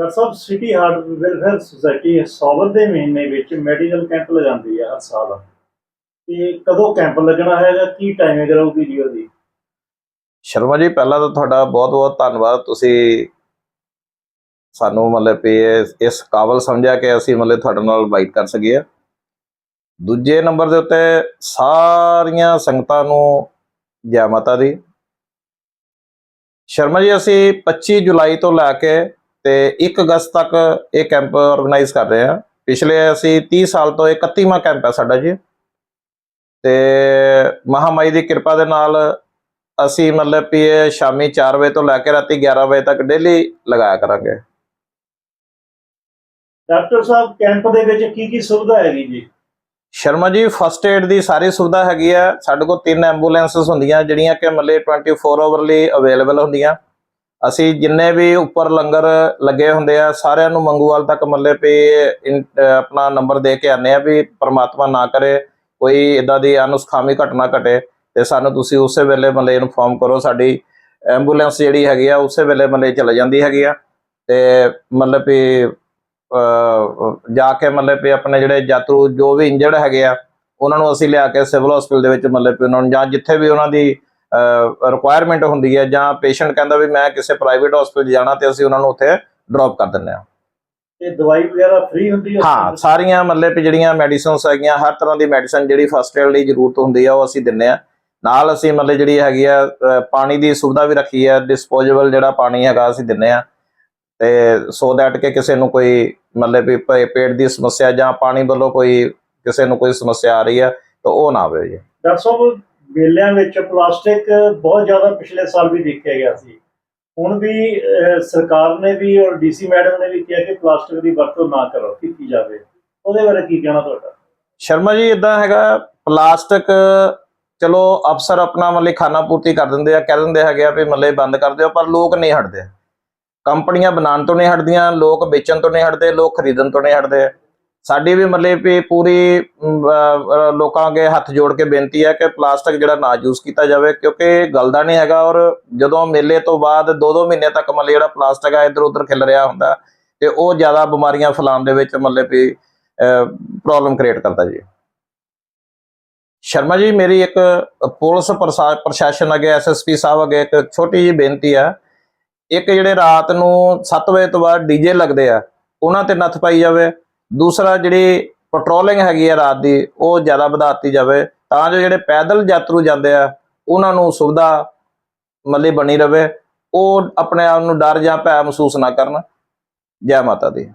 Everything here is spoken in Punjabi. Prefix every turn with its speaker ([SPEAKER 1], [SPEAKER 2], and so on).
[SPEAKER 1] ਡਾਕਟਰ ਸਾਹਿਬ ਸਿਟੀ ਹਾਰਟ ਵੈਲਫੇਅਰ ਸੁਸਾਇਟੀ ਸੌਵਰ ਦੇ ਮਹੀਨੇ ਵਿੱਚ ਮੈਡੀਕਲ ਕੈਂਪ ਲਗਾਉਂਦੀ ਹੈ ਹਰ ਸਾਲ। ਤੇ ਕਦੋਂ ਕੈਂਪ ਲੱਗਣਾ ਹੈਗਾ? ਕੀ ਟਾਈਮਿੰਗ ਰਹੂਗੀ ਜੀ ਉਹਦੀ?
[SPEAKER 2] ਸ਼ਰਮਾ ਜੀ, ਪਹਿਲਾਂ ਤਾਂ ਤੁਹਾਡਾ ਬਹੁਤ-ਬਹੁਤ ਧੰਨਵਾਦ। ਤੁਸੀਂ ਸਾਨੂੰ ਮਤਲਬ ਵੀ ਇਸ- ਕਾਬਲ ਸਮਝਿਆ ਕਿ ਅਸੀਂ ਮਤਲਬ ਤੁਹਾਡੇ ਨਾਲ ਵਾਈਟ ਕਰ ਸਕੀਏ। ਦੂਜੇ ਨੰਬਰ ਦੇ ਉੱਤੇ ਸਾਰੀਆਂ ਸੰਗਤਾਂ ਨੂੰ ਜੈ ਮਾਤਾ ਦੀ। ਸ਼ਰਮਾ ਜੀ, ਅਸੀਂ 25 ਜੁਲਾਈ ਤੋਂ ਲੈ ਕੇ ਤੇ 1 ਅਗਸਤ ਤੱਕ ਇਹ ਕੈਂਪ ਆਰਗੇਨਾਈਜ਼ ਕਰ ਰਹੇ ਹਾਂ। ਪਿਛਲੇ ਅਸੀਂ 30 ਸਾਲ ਤੋਂ ਇਹ 31ਵਾਂ ਕੈਂਪ ਹੈ ਸਾਡਾ ਜੀ। ਤੇ ਮਹਾਮਾਈ ਦੀ ਕਿਰਪਾ ਦੇ ਨਾਲ ਅਸੀਂ ਮਤਲਬ ਵੀ ਇਹ ਸ਼ਾਮੀ 4 ਵਜੇ ਤੋਂ ਲੈ ਕੇ ਰਾਤੀ 11 ਵਜੇ ਤੱਕ ਡੇਲੀ ਲਗਾਇਆ ਕਰਾਂਗੇ।
[SPEAKER 1] ਡਾਕਟਰ ਸਾਹਿਬ ਕੈਂਪ ਦੇ ਵਿੱਚ ਕੀ ਕੀ ਸੁਵਿਧਾ ਹੈਗੀ ਜੀ?
[SPEAKER 2] ਸ਼ਰਮਾ ਜੀ ਫਸਟ ਏਡ ਦੀ ਸਾਰੀ ਸੁਵਿਧਾ ਹੈਗੀ ਆ ਸਾਡੇ ਕੋਲ ਤਿੰਨ ਐਂਬੂਲੈਂਸਸ ਹੁੰਦੀਆਂ ਜਿਹੜੀਆਂ ਕਿ ਮਤਲਬ 24 ਆਵਰ ਲਈ ਅਵੇਲੇਬਲ ਹੁੰਦੀਆਂ। ਅਸੀਂ ਜਿੰਨੇ ਵੀ ਉੱਪਰ ਲੰਗਰ ਲੱਗੇ ਹੁੰਦੇ ਆ, ਸਾਰਿਆਂ ਨੂੰ ਮੰਗੂਵਾਲ ਤੱਕ ਮਤਲਬ ਵੀ ਇਨ- ਆਪਣਾ ਨੰਬਰ ਦੇ ਕੇ ਆਨੇ ਆ ਵੀ ਪਰਮਾਤਮਾ ਨਾ ਕਰੇ, ਕੋਈ ਇਦਾਂ ਦੀ ਅਨੁਸਖਾਮੀ ਘਟਨਾ ਘਟੇ ਤੇ ਸਾਨੂੰ ਤੁਸੀਂ ਉਸੇ ਵੇਲੇ ਮਤਲਬ ਇਨਫੋਰਮ ਕਰੋ, ਸਾਡੀ ਐਂਬੂਲੈਂਸ ਜਿਹੜੀ ਹੈਗੀ ਆ, ਉਸੇ ਵੇਲੇ ਮਤਲਬ ਚਲੇ ਜਾਂਦੀ ਹੈਗੀ ਆ ਤੇ ਮਤਲਬ ਵੀ ਜਾ ਕੇ ਮਤਲਬ ਵੀ ਆਪਣੇ ਜਿਹੜੇ ਯਾਤਰੂ ਜੋ ਵੀ ਇੰਜਰਡ ਹੈਗੇ ਆ, ਉਹਨਾਂ ਨੂੰ ਅਸੀਂ ਲਿਆ ਕੇ ਸਿਵਲ ਹਸਪੀਟਲ ਦੇ ਵਿੱਚ ਮਤਲਬ ਵੀ ਉਹਨਾਂ ਨੂੰ ਜਾਂ ਜਿੱਥੇ ਵੀ ਉਹਨਾਂ ਦੀ ਰਿਕੁਆਇਰਮੈਂਟ ਹੁੰਦੀ ਹੈ ਜਾਂ ਪੇਸ਼ੈਂਟ ਕਹਿੰਦਾ ਵੀ ਮੈਂ ਕਿਸੇ ਪ੍ਰਾਈਵੇਟ ਹਸਪੀਟਲ ਜਾਣਾ ਤੇ ਅਸੀਂ ਉਹਨਾਂ ਨੂੰ ਉੱਥੇ ਡ੍ਰੌਪ ਕਰ ਦਿੰਦੇ ਹਾਂ।
[SPEAKER 1] ਤੇ ਦਵਾਈ ਵਗੈਰਾ ਫ੍ਰੀ ਹੁੰਦੀ ਹੈ?
[SPEAKER 2] ਹਾਂ ਸਾਰੀਆਂ ਮਤਲਬ ਜਿਹੜੀਆਂ ਮੈਡੀਸਿਨਸ ਹੈਗੀਆਂ ਹਰ ਤਰ੍ਹਾਂ ਦੀ ਮੈਡੀਸਨ ਜਿਹੜੀ ਫਸਟ ਏਡ ਲਈ ਜ਼ਰੂਰਤ ਹੁੰਦੀ ਆ ਉਹ ਅਸੀਂ ਦਿੰਨੇ ਆ ਨਾਲ ਅਸੀਂ ਮਤਲਬ ਜਿਹੜੀ ਹੈਗੀ ਆ ਪਾਣੀ ਦੀ ਸੁਵਿਧਾ ਵੀ ਰੱਖੀ ਹੈ ਡਿਸਪੋਜ਼ੇਬਲ ਜਿਹੜਾ ਪਾਣੀ ਹੈਗਾ ਅਸੀਂ ਦਿੰਨੇ ਆ ਤੇ ਸੋ ਦੈਟ ਕਿ ਕਿਸੇ ਨੂੰ ਕੋਈ ਮਤਲਬ ਵੀ ਪੇਟ ਦੀ ਸਮੱਸਿਆ ਜਾਂ ਪਾਣੀ ਵੱਲੋਂ ਕੋਈ ਕਿਸੇ ਨੂੰ ਕੋਈ ਸਮੱਸਿਆ ਆ ਰਹੀ ਹੈ ਤਾਂ ਉਹ ਨਾ ਆਵੇ ਜੀ।
[SPEAKER 1] ਡਾਕਟਰ ਸਾਹਿਬ ਮੇਲਿਆਂ ਵਿੱਚ ਪਲਾਸਟਿਕ ਬਹੁਤ ਜ਼ਿਆਦਾ ਪਿਛਲੇ ਸਾਲ ਵੀ ਦੇਖਿਆ ਗਿਆ ਸੀ। ਹੁਣ ਵੀ ਸਰਕਾਰ ਨੇ ਵੀ ਔਰ ਡੀਸੀ ਮੈਡਮ ਨੇ ਵੀ ਕਿਹਾ ਕਿ ਪਲਾਸਟਿਕ ਦੀ ਵਰਤੋਂ ਨਾ ਕਰੋ, ਕੀਤੀ ਜਾਵੇ। ਉਹਦੇ ਬਾਰੇ ਕੀ ਕਹਿਣਾ ਤੁਹਾਡਾ?
[SPEAKER 2] ਸ਼ਰਮਾ ਜੀ ਇਦਾਂ ਹੈਗਾ, ਪਲਾਸਟਿਕ ਚਲੋ ਅਫਸਰ ਆਪਣਾ ਮਤਲਬ ਖਾਨਾ ਪੂਰਤੀ ਕਰ ਦਿੰਦੇ ਆ, ਕਹਿ ਦਿੰਦੇ ਹੈਗੇ ਆ ਵੀ ਮਤਲਬ ਬੰਦ ਕਰ ਦਿਓ, ਪਰ ਲੋਕ ਨਹੀਂ ਹਟਦੇ। ਕੰਪਨੀਆਂ ਬਣਾਉਣ ਤੋਂ ਨਹੀਂ ਹਟਦੀਆਂ, ਲੋਕ ਵੇਚਣ ਤੋਂ ਨਹੀਂ ਹਟਦੇ, ਲੋਕ ਖਰੀਦਣ ਤੋਂ ਨਹੀਂ ਹਟਦੇ। ਸਾਡੀ ਵੀ ਮਤਲਬ ਕਿ ਪੂਰੀ ਲੋਕਾਂ ਅੱਗੇ ਹੱਥ ਜੋੜ ਕੇ ਬੇਨਤੀ ਹੈ ਕਿ ਪਲਾਸਟਿਕ ਜਿਹੜਾ ਨਾ ਯੂਜ਼ ਕੀਤਾ ਜਾਵੇ, ਕਿਉਂਕਿ ਇਹ ਗਲਦਾ ਨਹੀਂ ਹੈਗਾ ਔਰ ਜਦੋਂ ਮੇਲੇ ਤੋਂ ਬਾਅਦ 2-2 ਮਹੀਨੇ ਤੱਕ ਮਤਲਬ ਜਿਹੜਾ ਪਲਾਸਟਿਕ ਆ ਇੱਧਰ ਉੱਧਰ ਖਿਲ ਰਿਹਾ ਹੁੰਦਾ ਤੇ ਉਹ ਜ਼ਿਆਦਾ ਬਿਮਾਰੀਆਂ ਫੈਲਾਉਣ ਦੇ ਵਿੱਚ ਮਤਲਬ ਕਿ ਪ੍ਰੋਬਲਮ ਕ੍ਰੀਏਟ ਕਰਦਾ ਜੀ। ਸ਼ਰਮਾ ਜੀ, ਮੇਰੀ ਇੱਕ ਪੁਲਿਸ ਪ੍ਰਸ਼ਾ- ਪ੍ਰਸ਼ਾਸਨ ਅੱਗੇ ਐਸਐਸਪੀ ਸਾਹਿਬ ਅੱਗੇ ਇੱਕ ਛੋਟੀ ਜਿਹੀ ਬੇਨਤੀ ਹੈ। ਇੱਕ ਜਿਹੜੇ ਰਾਤ ਨੂੰ 7 ਵਜੇ ਤੋਂ ਬਾਅਦ ਡੀਜੇ ਲੱਗਦੇ ਆ, ਉਹਨਾਂ ਤੇ ਨੱਥ ਪਾਈ ਜਾਵੇ। ਦੂਸਰਾ ਜਿਹੜੀ ਪੈਟਰੋਲਿੰਗ ਹੈਗੀ ਆ ਰਾਤ ਦੀ, ਉਹ ਜ਼ਿਆਦਾ ਵਧਾਤੀ ਜਾਵੇ, ਤਾਂ ਜੋ ਜਿਹੜੇ ਪੈਦਲ ਯਾਤਰੂ ਜਾਂਦੇ ਆ, ਉਹਨਾਂ ਨੂੰ ਸੁਵਿਧਾ ਮੱਲੀ ਬਣੀ ਰਵੇ, ਉਹ ਆਪਣੇ ਆਪ ਨੂੰ ਡਰ ਜਾਂ ਭੈ ਮਹਿਸੂਸ ਨਾ ਕਰਨ। ਜੈ ਮਾਤਾ ਦੀ।